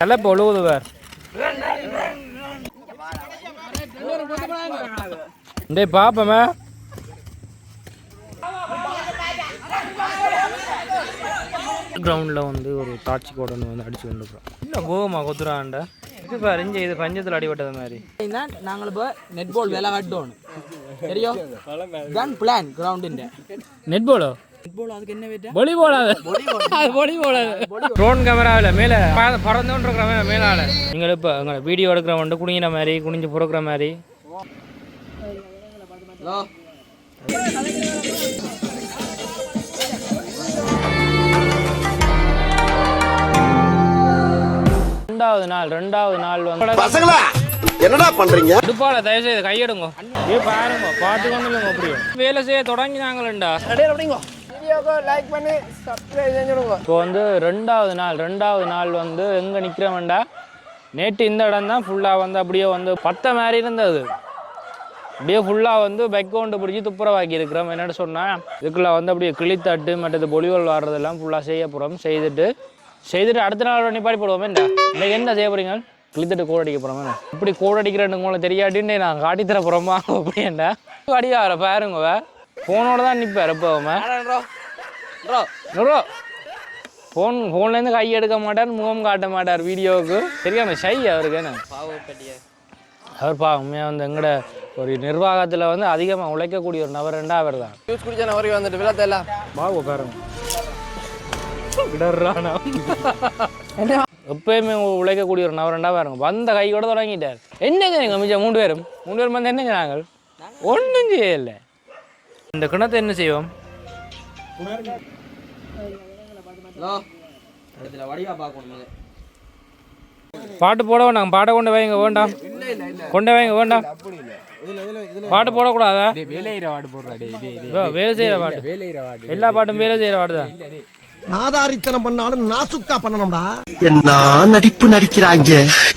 நல்ல பொழுது வேர் டேய் பாப்பமே. கிரவுண்டில் வந்து ஒரு தாட்சி கோடன் வந்து அடிச்சு கொண்டுக்கிறோம் இன்னும் போகுமா கொத்துறாண்ட இது இங்க இது பஞ்சத்தில் அடிபட்டது மாதிரி. நாங்கள் இப்போ நெட் பால் விலை கட்டணும் தெரியும் பிளான் கிரவுண்டிൻ്റെ நெட் போலோ பால் போடாது அது. பொலி போடாது ட்ரோன் கேமராவில் மேலே பறந்துட்டு இருக்கிற மேலால. நீங்கள் இப்போ எங்களை வீடியோ எடுக்கிறவன்ட்டு குனிங்கிற மாதிரி குனிஞ்சு பொறுக்கிற மாதிரி. ரெண்டாவது நாள் ரெண்டாவது நாள் வந்து பசங்களா என்னடா பண்றீங்க? இடுப்பால தயவு செய்து கையெடுங்க பாருங்க பார்த்து கொண்டு அப்படியே. வேலை செய்ய தொடங்கினாங்களேண்டா இப்போ வந்து ரெண்டாவது நாள் ரெண்டாவது நாள் வந்து எங்கே நிற்கிறவன்டா நேற்று இந்த இடம் தான் ஃபுல்லாக வந்து அப்படியே வந்து பத்த மாதிரி இருந்தது. அப்படியே ஃபுல்லாக வந்து பேக்ரவுண்டு பிடிச்சி துப்புரவாக்கி இருக்கிறோம். என்னென்னு சொன்னால் இதுக்குள்ளே வந்து அப்படியே கிளித்தட்டு மற்றது பொலிவல் வாடுறதெல்லாம் ஃபுல்லாக செய்ய போகிறோம் செய்துட்டு செய்துட்டு அடுத்த நாள் நிப்பாடி போடுவோமே. இந்த இன்னைக்கு என்ன செய்ய போகிறீங்க கிளித்தட்டு கோட் அடிக்க போகிறோமே இப்படி கோட் அடிக்கிறேன்னு உங்களை தெரியாட்டின்னு நான் காட்டி தர போகிறோமா அப்படின்டா அடியார பாருங்க ஃபோனோட தான் நிற்பார் எப்போவுமே. ப்ரோ ஃபோன் ஃபோன்லேருந்து கை எடுக்க மாட்டார் முகம் காட்ட மாட்டார் வீடியோவுக்கு. சரியான ஷை அவருக்கு என்ன? பாவப்பட்டியா? அவர் பா உண்மையாக வந்து எங்கட ஒரு நிர்வாகத்தில் வந்து அதிகமாக உழைக்கக்கூடிய ஒரு நபர் ரெண்டா அவர் தான் ஜூஸ் குடிச்ச நபருக்கு வந்துட்டு விழா தெரியல பாவ உட்காருங்க எப்பயுமே உழைக்கக்கூடிய ஒரு நபர் ரெண்டா பாருங்க. வந்த கை கூட தொடங்கிட்டார். என்னங்க எங்கள் மிச்சம் மூணு பேரும்? மூணு பேரும் வந்து என்னங்க நாங்கள்? ஒன்றும் செய்யலை. இந்த கிணத்தை என்ன செய்வோம்? இடத்துல வடிவா பார்க்கணும் பாட்டு போட வேண்டாம் பாட்டை கொண்டு வைங்க வேண்டாம். கொண்டு வைங்க வேண்டாம். பாட்டு போடக்கூடாதா? வேலையிற வாடு போடுறா டே டே இதோ வேலை செய்கிற பாட்டு. வேலையிற வாடு எல்லா பாட்டும் வேலை செய்கிற பாட்டு தான். நாதாரித்தனம் பண்ணாலும் நாசுக்கா பண்ணணும்டா. என்ன நடிப்பு நடிக்கிறாங்க?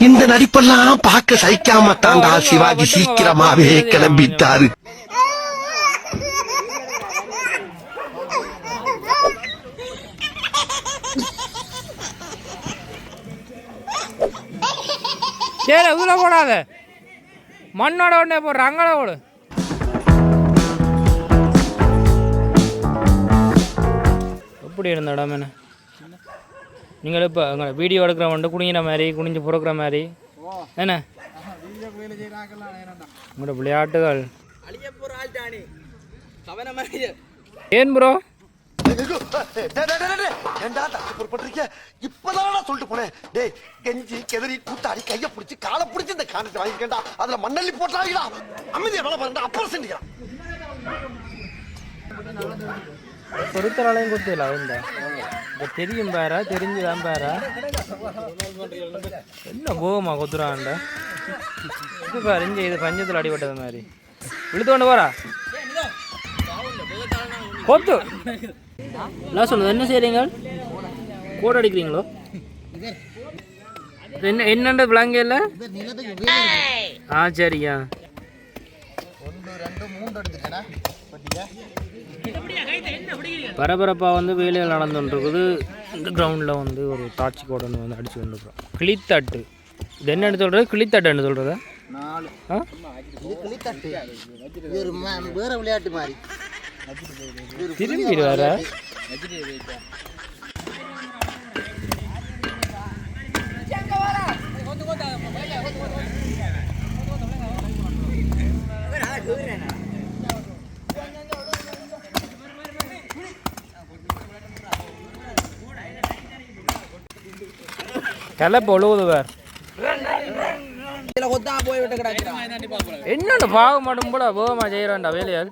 இந்த நடிப்பெல்லாம் பார்க்க சகிக்காம தாண்டா சிவாஜி சீக்கிரமாவே கிளம்பிட்டாரு. சரி இதில் போடாத மண்ணோட உடனே போடுற அங்கே போடு. எப்படி இருந்த இடம் என்ன? நீங்கள் இப்போ எங்களை வீடியோ எடுக்கிறவன்ட்டு குனிங்கிற மாதிரி குனிஞ்சு பொறுக்கிற மாதிரி. என்ன? உங்களோட விளையாட்டுகள். ஏன் ப்ரோ ஏண்டா பொறுப்பட்டிருக்க இப்பதான் சொல்லிட்டு போனேன். டேய் கெஞ்சி கெதறி கூத்தாடி கைய பிடிச்சி காலை பிடிச்சி இந்த காணத்தை வாங்கிக்கண்டா அதுல மண்ணள்ளி போட்டாங்களா அமைதியா வேலை பாருங்க அப்புறம் செஞ்சுக்கலாம் பொறுத்தராலையும் கொடுத்தல இந்த இப்போ தெரியும் பேரா தெரிஞ்சுதான் பேரா. என்ன போகுமா கொத்துறான்ட. இது பாரு இங்க இது பஞ்சத்தில் அடிபட்டது மாதிரி. இழுத்து கொண்டு போறா கொத்து. என்ன சொல்லுது என்ன செய்றீங்க? கோட் அடிக்கிறீங்களோ? என்ன என்னன்ற விளங்க இல்லை? ஆ சரியா பரபரப்பாக வந்து வேலைகள் நடந்துட்டுருக்குது இந்த கிரவுண்டில் வந்து ஒரு தாட்சி கோடன் வந்து அடிச்சு கொண்டுருக்குறோம். கிளித்தட்டு. இது என்னன்னு சொல்கிறது கிளித்தட்டுன்னு சொல்கிறத திரும்பி வேற கிளப்பு ஒழுகுது வேறு இதுல கொத்தா போய் மாட்டும் போல போகமா செய்கிறான்டா வேலையால்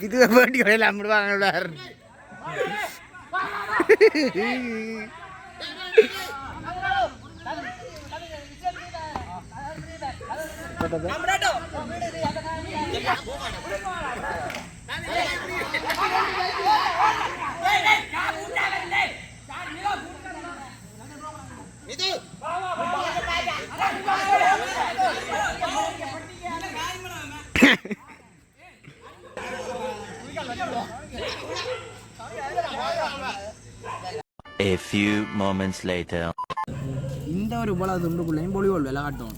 இது வேண்டி வரையில் அம்பிடுவாங்க A few moments later. இந்த ஒரு இவ்வளவு துண்டுக்குள்ளேயும் பொலிவோல் விலை காட்டும்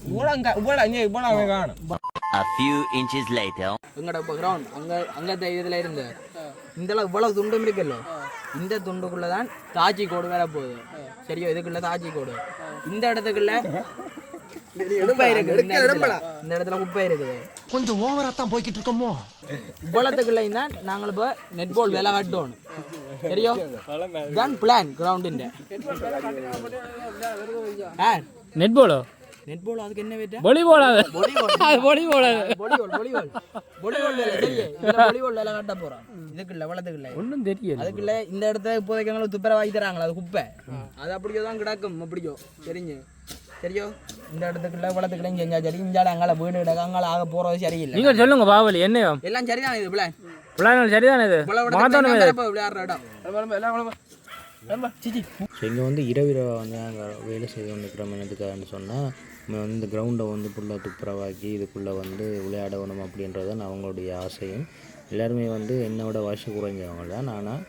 A few inches later. எங்கட இப்போ கிரவுண்ட் அங்கே அங்கே இதில் இருந்து. இந்த இவ்வளவு துண்டும் இருக்குல்ல? இந்த துண்டுக்குள்ள தான் தாஜி கோடு வேற போகுது. சரியோ இதுக்குள்ள தாஜி கோடு. இந்த இடத்துக்குள்ள குப்பை இருக்குது இந்த இடத்துல. இந்த இடத்துல குப்பை இருக்குது. கொஞ்சம் ஓவரா தான் போய்கிட்டு இருக்கோமோ? இவ்வளத்துக்குள்ள தான் நாங்கள் இப்போ நெட் பால் விலை கட்டணும் சரியோ? தான் பிளான் கிரவுண்டிൻ്റെ நெட் போலோ நெட் அதுக்கு என்ன வேட்டா? அது. வேலை வேலை கட்ட தெரியல. இந்த இடத்த இப்போதைக்கு எங்களுக்கு தராங்களா அது குப்பை. அது அப்படியோ தான் கிடக்கும் அப்படியோ. தெரிஞ்சு. சரியோ இந்த இடத்துக்குள்ள வளத்துக்குள்ள செஞ்சா சரி இஞ்சால அங்கால வீடு கிடக்கு அங்கால ஆக போறது சரியில்லை. நீங்க சொல்லுங்க பாவலி என்ன? எல்லாம் சரிதான் இது பிளான் பிள்ளைங்கள் சரிதானே இது? மாத்தணும். விளையாடுற இடம். ஸோ இங்கே வந்து இரவு இரவாக வந்து நாங்கள் வேலை செய்து கொண்டிருக்கிறோம் என்னதுக்காகன்னு சொன்னால் வந்து இந்த கிரவுண்டை வந்து ஃபுல்லாக துப்புரவாக்கி இதுக்குள்ளே வந்து விளையாடணும் அப்படின்றது தான் அவங்களுடைய ஆசையும். எல்லாருமே வந்து என்னோட வயசு குறைஞ்சவங்க தான் ஆனால்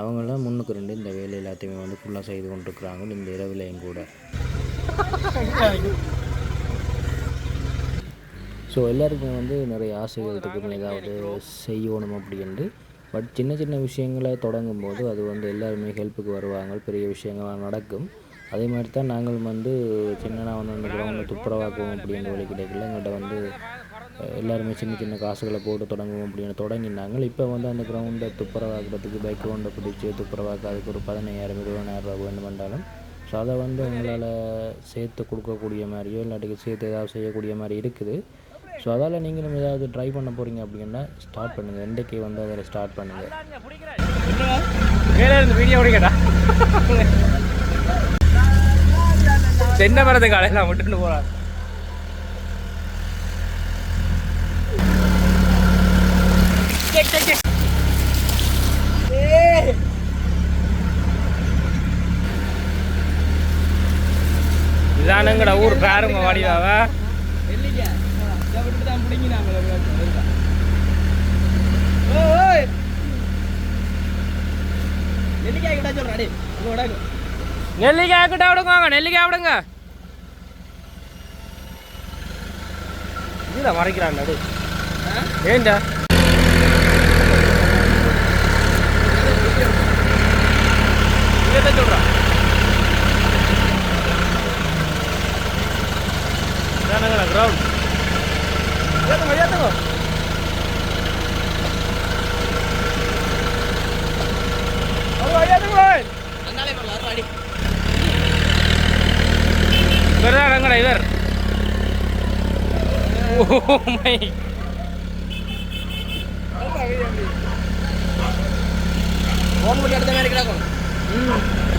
அவங்களாம் முன்னுக்கு ரெண்டு இந்த வேலை எல்லாத்தையுமே வந்து ஃபுல்லாக செய்து கொண்டிருக்கிறாங்க இந்த இரவுலையும் கூட. ஸோ எல்லாருக்குமே வந்து நிறைய ஆசைகள் இருக்கும் ஏதாவது செய்யணும் அப்படின்ட்டு. பட் சின்ன சின்ன விஷயங்களை தொடங்கும் போது அது வந்து எல்லாருமே ஹெல்ப்புக்கு வருவாங்க. பெரிய விஷயங்கள்லாம் நடக்கும். அதே மாதிரி தான் நாங்கள் வந்து சின்னனா வந்து அந்த கிரவுண்டை துப்புரவாக்குவோம் அப்படின்ற வழி கிடைக்கல எங்கள்கிட்ட வந்து எல்லாருமே சின்ன சின்ன காசுகளை போட்டு தொடங்குவோம் அப்படின்னு தொடங்கினாங்க. இப்போ வந்து அந்த கிரவுண்டை துப்புரவாக்குறதுக்கு பைக் கிரவுண்டை பிடிச்சி துப்புரவாக்க அதுக்கு ஒரு பதினையாயிரம் இருபதாயிரம் ரூபா பண்ணாலும் ஸோ அதை வந்து எங்களால் சேர்த்து கொடுக்கக்கூடிய மாதிரியோ இல்லாட்டிக்கு சேர்த்து ஏதாவது செய்யக்கூடிய மாதிரி இருக்குது. ஸோ அதால் நீங்களும் ஏதாவது ட்ரை பண்ண போகிறீங்க அப்படின்னா ஸ்டார்ட் பண்ணுங்கள் இன்றைக்கு வந்து அதில் ஸ்டார்ட் பண்ணுங்கள் தென்னை மரத்து காலையில் விட்டுட்டு போகிறான் இதானுங்கட ஊர் பேருங்க வடிவாவா. நெல்லிக்காய் நெல்லிக்காய் கிட்ட விடுங்க வாங்க நெல்லிக்காய் விடுங்க. இதுல மறைக்கிறான் நடு ஏண்டா? சொல்றான் கிரவுண்ட் ஏத்துங்க ஏத்துங்க ஏத்துங்க அங்காலே போடலாம் அடி இவர் தான் இறங்குற இவர் ஓ மை ஃபோன் பண்ணி எடுத்த மாதிரி கிடக்கும் இப்படி இப்படி குத்திட்டு டேய் டேய் டேய் கல்ல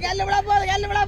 கல்ல விட போகுது கல்ல விட